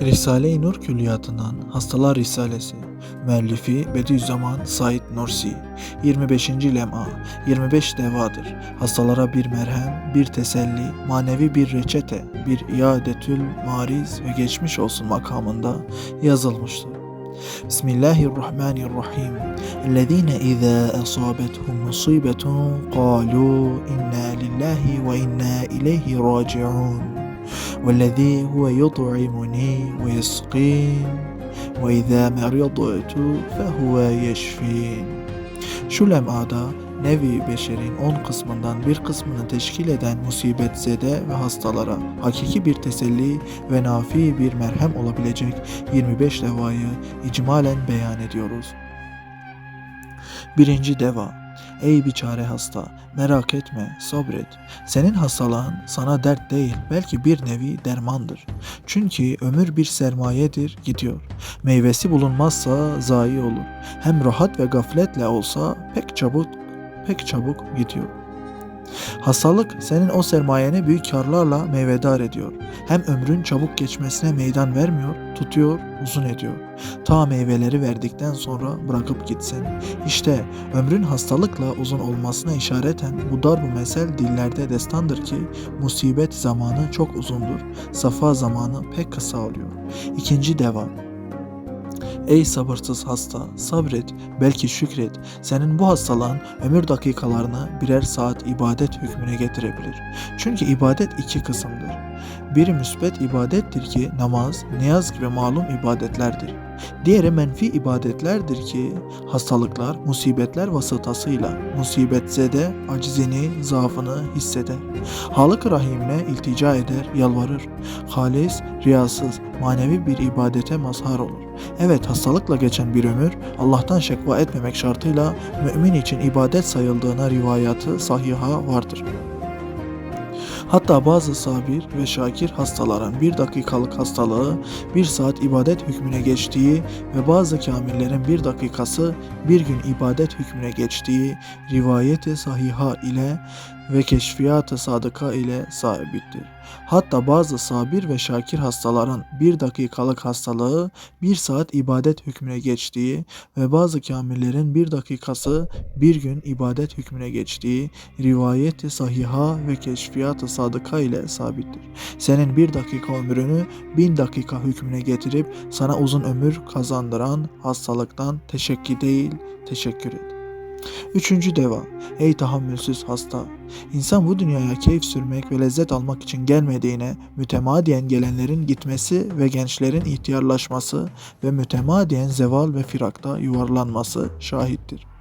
Risale-i Nur Külliyatı'ndan Hastalar Risalesi Müellifi Bediüzzaman Said Nursi 25. Lem'a 25 devadır. Hastalara bir merhem, bir teselli, manevi bir reçete, bir iadetül mariz ve geçmiş olsun makamında yazılmıştır. Bismillahirrahmanirrahim. Ellezine izâ asâbethum musibetun kâlû inna lillahi ve inna ileyhi raci'un. والذي هو يطعمني ويسقين وإذا مرضت فهو يشفين Şu lem'ada nevi beşerin on kısmından bir kısmını teşkil eden musibetzede ve hastalara hakiki bir teselli ve nafi bir merhem olabilecek 25 devayı icmalen beyan ediyoruz. Birinci deva Ey biçare hasta, merak etme, sabret. Senin hastalığın sana dert değil, belki bir nevi dermandır. Çünkü ömür bir sermayedir, gidiyor. Meyvesi bulunmazsa zayi olur. Hem rahat ve gafletle olsa pek çabuk, pek çabuk gidiyor. Hastalık senin o sermayeni büyük karlarla meyvedar ediyor. Hem ömrün çabuk geçmesine meydan vermiyor, tutuyor, uzun ediyor. Ta meyveleri verdikten sonra bırakıp gitsin. İşte ömrün hastalıkla uzun olmasına işareten bu darbu mesel dillerde destandır ki musibet zamanı çok uzundur, safa zamanı pek kısa oluyor. İkinci deva Ey sabırsız hasta, sabret, belki şükret. Senin bu hastalığın ömür dakikalarını birer saat ibadet hükmüne getirebilir. Çünkü ibadet iki kısımdır. Biri müsbet ibadettir ki namaz, niyaz gibi malum ibadetlerdir. Diğeri menfi ibadetlerdir ki hastalıklar, musibetler vasıtasıyla musibetzede acizini, zaafını hisseder. Halık Rahim'ine iltica eder, yalvarır. Halis, riyasız, manevi bir ibadete mazhar olur. Evet hastalıkla geçen bir ömür Allah'tan şekva etmemek şartıyla mümin için ibadet sayıldığına rivayatı sahiha vardır. Hatta bazı sabir ve şakir hastaların bir dakikalık hastalığı bir saat ibadet hükmüne geçtiği ve bazı kamillerin bir dakikası bir gün ibadet hükmüne geçtiği rivayeti sahiha ile ve keşfiyat-ı sadıka ile sabittir. Hatta bazı sabir ve şakir hastaların bir dakikalık hastalığı bir saat ibadet hükmüne geçtiği ve bazı kamillerin bir dakikası bir gün ibadet hükmüne geçtiği rivayeti sahiha ve keşfiyat-ı sadıka ile sabittir. Senin bir dakika ömrünü bin dakika hükmüne getirip sana uzun ömür kazandıran hastalıktan teşekkür değil, teşekkür et. Üçüncü deva. Ey tahammülsüz hasta. İnsan bu dünyaya keyif sürmek ve lezzet almak için gelmediğine mütemadiyen gelenlerin gitmesi ve gençlerin ihtiyarlaşması ve mütemadiyen zeval ve firakta yuvarlanması şahittir.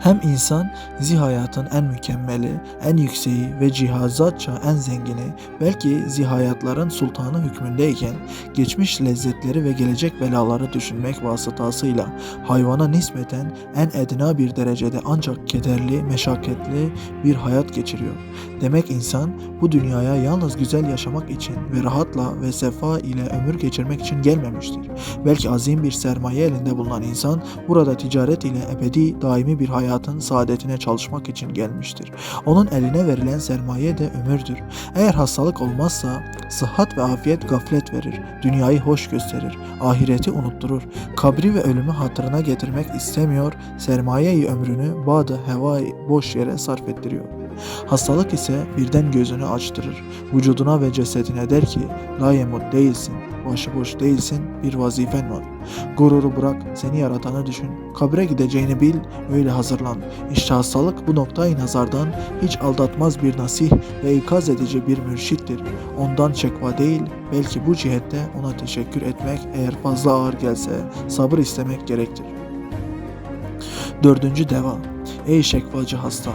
Hem insan zihayatın en mükemmeli, en yükseği ve cihazatça en zengini, belki zihayatların sultanı hükmündeyken geçmiş lezzetleri ve gelecek belaları düşünmek vasıtasıyla hayvana nispeten en edna bir derecede ancak kederli, meşakkatli bir hayat geçiriyor. Demek insan bu dünyaya yalnız güzel yaşamak için ve rahatla ve sefa ile ömür geçirmek için gelmemiştir. Belki azim bir sermaye elinde bulunan insan burada ticaret ile ebedi daimi bir hayatın saadetine çalışmak için gelmiştir. Onun eline verilen sermaye de ömürdür. Eğer hastalık olmazsa sıhhat ve afiyet gaflet verir, dünyayı hoş gösterir, ahireti unutturur, kabri ve ölümü hatırına getirmek istemiyor, sermayeyi ömrünü badı hevai boş yere sarf ettiriyor. Hastalık ise birden gözünü açtırır. Vücuduna ve cesedine der ki, la yemut değilsin, başıboş değilsin, bir vazifen var. Gururu bırak, seni yaratanı düşün. Kabre gideceğini bil, öyle hazırlan. İşte hastalık bu noktayı nazardan hiç aldatmaz bir nasih ve ikaz edici bir mürşittir. Ondan şekva değil, belki bu cihette ona teşekkür etmek eğer fazla ağır gelse sabır istemek gerektir. Dördüncü deva. Ey şekvacı hasta!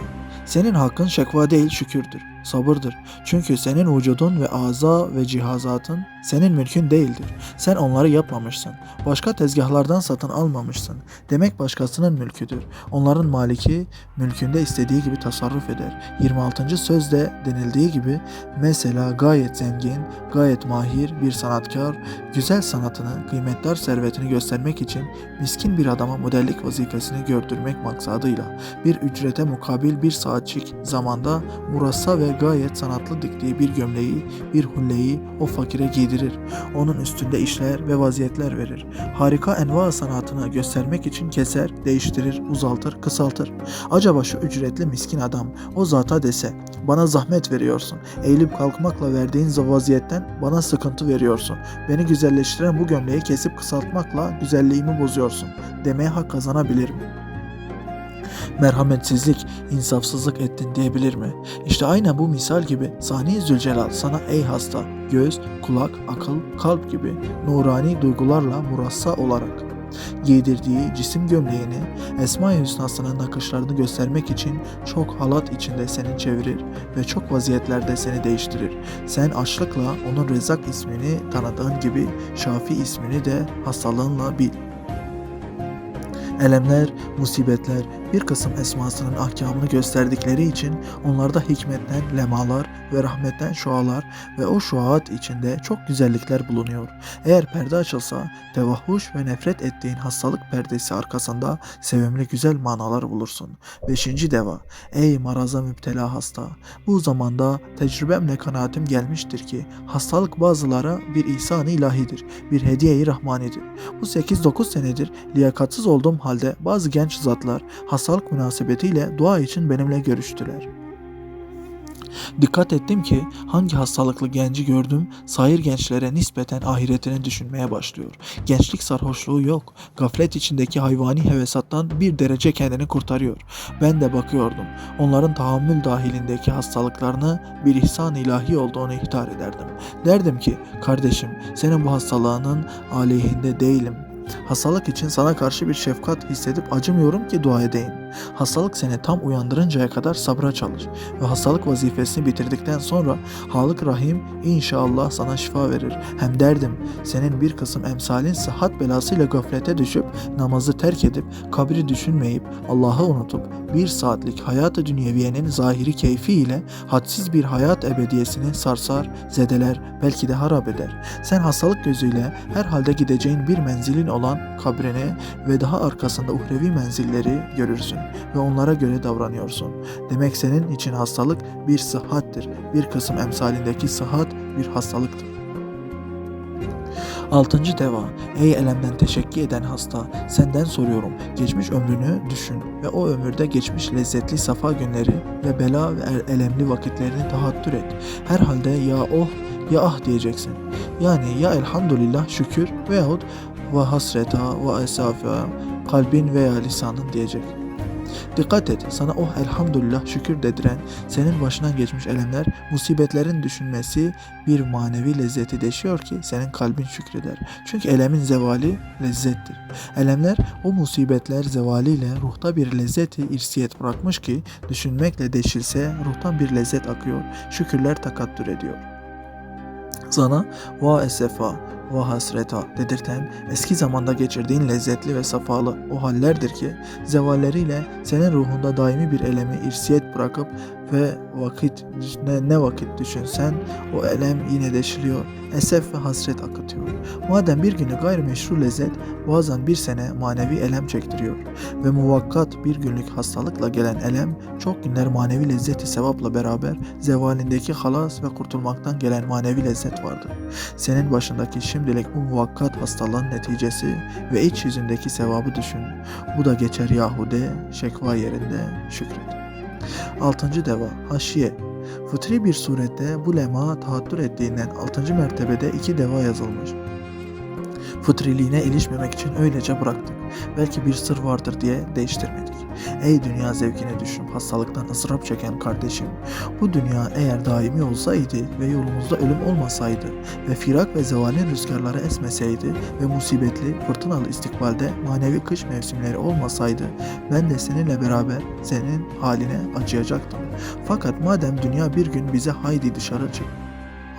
Senin hakkın şekva değil şükürdür, sabırdır. Çünkü senin vücudun ve aza ve cihazatın senin mülkün değildir. Sen onları yapmamışsın. Başka tezgahlardan satın almamışsın. Demek başkasının mülküdür. Onların maliki mülkünde istediği gibi tasarruf eder. 26. sözde denildiği gibi mesela gayet zengin, gayet mahir bir sanatkar, güzel sanatını, kıymetdar servetini göstermek için miskin bir adama modellik vazifesini gördürmek maksadıyla bir ücrete mukabil bir saatçik zamanda murassa ve gayet sanatlı diktiği bir gömleği, bir hulleyi o fakire giydirir. Onun üstünde işler ve vaziyetler verir. Harika enva sanatını göstermek için keser, değiştirir, uzaltır, kısaltır. Acaba şu ücretli miskin adam o zata dese, bana zahmet veriyorsun, eğilip kalkmakla verdiğin vaziyetten bana sıkıntı veriyorsun. Beni güzelleştiren bu gömleği kesip kısaltmakla güzelliğimi bozuyorsun demeye hak kazanabilir mi? Merhametsizlik, insafsızlık ettin diyebilir mi? İşte aynen bu misal gibi Sani Zülcelal sana ey hasta, göz, kulak, akıl, kalp gibi nurani duygularla murassa olarak giydirdiği cisim gömleğini Esma-i Hüsna'sının nakışlarını göstermek için çok halat içinde seni çevirir ve çok vaziyetlerde seni değiştirir. Sen açlıkla onun Rezak ismini tanıdığın gibi Şafi ismini de hastalığınla bil. Elemler, musibetler bir kısım esmasının ahkamını gösterdikleri için onlarda hikmetten lemalar ve rahmetten şualar ve o şuaat içinde çok güzellikler bulunuyor. Eğer perde açılsa tevahhuş ve nefret ettiğin hastalık perdesi arkasında sevimli güzel manalar bulursun. Beşinci deva Ey maraza müptela hasta! Bu zamanda tecrübemle kanaatim gelmiştir ki hastalık bazılara bir ihsan-ı ilahidir, bir hediye-i rahmanidir. Bu 8-9 senedir liyakatsız olduğum halde bazı genç zatlar hastalık münasebetiyle dua için benimle görüştüler. Dikkat ettim ki hangi hastalıklı genci gördüm sair gençlere nispeten ahiretini düşünmeye başlıyor. Gençlik sarhoşluğu yok. Gaflet içindeki hayvani hevesattan bir derece kendini kurtarıyor. Ben de bakıyordum. Onların tahammül dahilindeki hastalıklarını bir ihsan ilahi olduğunu ihtar ederdim. Derdim ki kardeşim senin bu hastalığının aleyhinde değilim. Hastalık için sana karşı bir şefkat hissedip acımıyorum ki dua edeyim. Hastalık seni tam uyandırıncaya kadar sabra çalış ve hastalık vazifesini bitirdikten sonra Halık Rahim inşallah sana şifa verir. Hem derdim senin bir kısım emsalin sıhhat belasıyla gaflete düşüp namazı terk edip kabri düşünmeyip Allah'ı unutup bir saatlik hayat-ı dünyeviyenin zahiri keyfi ile hadsiz bir hayat ebediyesini sarsar, zedeler, belki de harap eder. Sen hastalık gözüyle herhalde gideceğin bir menzilin olan kabrini ve daha arkasında uhrevi menzilleri görürsün ve onlara göre davranıyorsun. Demek senin için hastalık bir sıhhattir. Bir kısım emsalindeki sıhhat bir hastalıktır. Altıncı deva. Ey elemden teşekkür eden hasta, senden soruyorum. Geçmiş ömrünü düşün ve o ömürde geçmiş lezzetli safa günleri ve bela ve el- elemli vakitlerini tahattür et. Herhalde ya oh ya ah diyeceksin. Yani ya elhamdülillah şükür veyahut ve hasreta ve esafa kalbin veya lisanın diyecek. Dikkat et, sana oh elhamdülillah şükür dediren, senin başından geçmiş elemler, musibetlerin düşünmesi bir manevi lezzeti deşiyor ki senin kalbin şükreder. Çünkü elemin zevali lezzettir. Elemler o musibetler zevaliyle ruhta bir lezzeti irsiyet bırakmış ki düşünmekle deşilse ruhtan bir lezzet akıyor, şükürler takattür ediyor. Sana va esefa, va hasreta dedirten eski zamanda geçirdiğin lezzetli ve safalı o hallerdir ki zevalleriyle senin ruhunda daimi bir elemi irsiyet bırakıp ve vakit ne, ne vakit düşünsen o elem yine deşiliyor, esef ve hasret akıtıyor. Madem bir günü gayrimeşru lezzet bazen bir sene manevi elem çektiriyor ve muvakkat bir günlük hastalıkla gelen elem çok günler manevi lezzeti sevapla beraber zevalindeki halas ve kurtulmaktan gelen manevi lezzet vardır. Senin başındaki şimdilik bu muvakkat hastalığın neticesi ve iç yüzündeki sevabı düşün. Bu da geçer yahude, şekva yerinde şükret. Altıncı deva haşiye. Fıtri bir surette bu lema tahattür ettiğinden altıncı mertebede iki deva yazılmış. Fıtriliğine ilişmemek için öylece bıraktık. Belki bir sır vardır diye değiştirmedik. Ey dünya zevkine düşüp hastalıktan ızdırap çeken kardeşim, bu dünya eğer daimi olsaydı ve yolumuzda ölüm olmasaydı ve firak ve zevalin rüzgarları esmeseydi ve musibetli, fırtınalı istikbalde manevi kış mevsimleri olmasaydı ben de seninle beraber senin haline acıyacaktım. Fakat madem dünya bir gün bize haydi dışarı çık,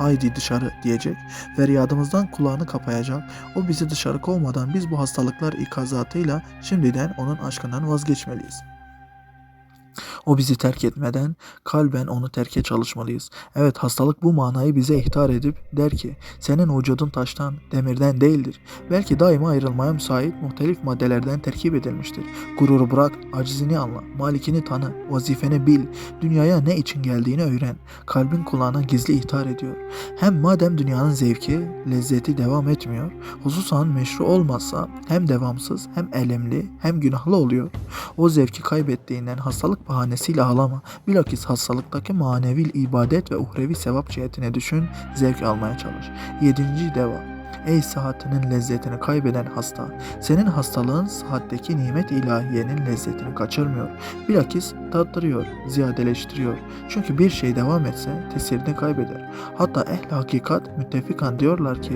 haydi dışarı diyecek, feryadımızdan kulağını kapayacak, o bizi dışarı kovmadan biz bu hastalıklar ikazatıyla şimdiden onun aşkından vazgeçmeliyiz. O bizi terk etmeden kalben onu terke çalışmalıyız. Evet hastalık bu manayı bize ihtar edip der ki senin vücudun taştan, demirden değildir. Belki daima ayrılmaya müsait muhtelif maddelerden terkip edilmiştir. Gururu bırak, acizini anla, malikini tanı, vazifeni bil, dünyaya ne için geldiğini öğren. Kalbin kulağına gizli ihtar ediyor. Hem madem dünyanın zevki, lezzeti devam etmiyor, hususan meşru olmazsa hem devamsız hem elemli hem günahlı oluyor. O zevki kaybettiğinden hastalık bahanesiyle ağlama. Bilakis hastalıktaki manevi ibadet ve uhrevi sevap cihetine düşün, zevk almaya çalış. Yedinci deva. Ey sıhhatinin lezzetini kaybeden hasta, senin hastalığın sıhhatteki nimet ilahiyenin lezzetini kaçırmıyor. Bilakis tattırıyor, ziyadeleştiriyor. Çünkü bir şey devam etse tesirini kaybeder. Hatta ehl hakikat müttefikan diyorlar ki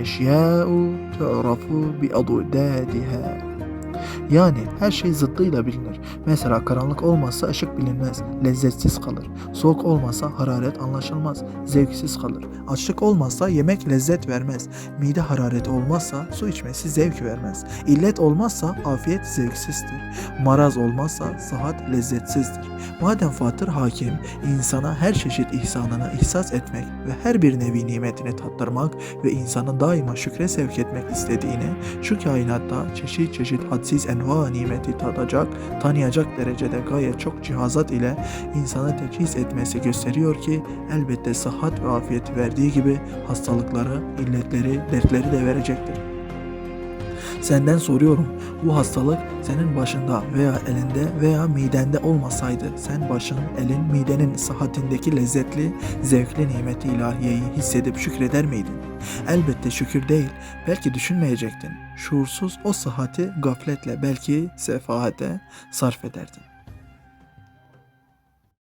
eşya'u tu'rafu bi adudadiha. Yani her şey zıttıyla bilinir. Mesela karanlık olmazsa ışık bilinmez, lezzetsiz kalır. Soğuk olmazsa hararet anlaşılmaz, zevksiz kalır. Açlık olmazsa yemek lezzet vermez. Mide harareti olmazsa su içmesi zevk vermez. İllet olmazsa afiyet zevksizdir. Maraz olmazsa sıhhat lezzetsizdir. Madem Fatır Hakim insana her çeşit ihsanını ihsas etmek ve her bir nevi nimetini tattırmak ve insanı daima şükre sevk etmek istediğini, şu kainatta çeşit çeşit hadsiz enva nimeti tadacak, tanıyacak derecede gayet çok cihazat ile insanı teçhiz etmesi gösteriyor ki elbette sıhhat ve afiyeti verdiği gibi hastalıkları, illetleri, dertleri de verecektir. Senden soruyorum bu hastalık senin başında veya elinde veya midende olmasaydı sen başın, elin, midenin sıhhatindeki lezzetli, zevkli nimeti ilahiyeyi hissedip şükreder miydin? Elbette şükür değil, belki düşünmeyecektin. Şuursuz o sıhhati gafletle belki sefahate sarf ederdin.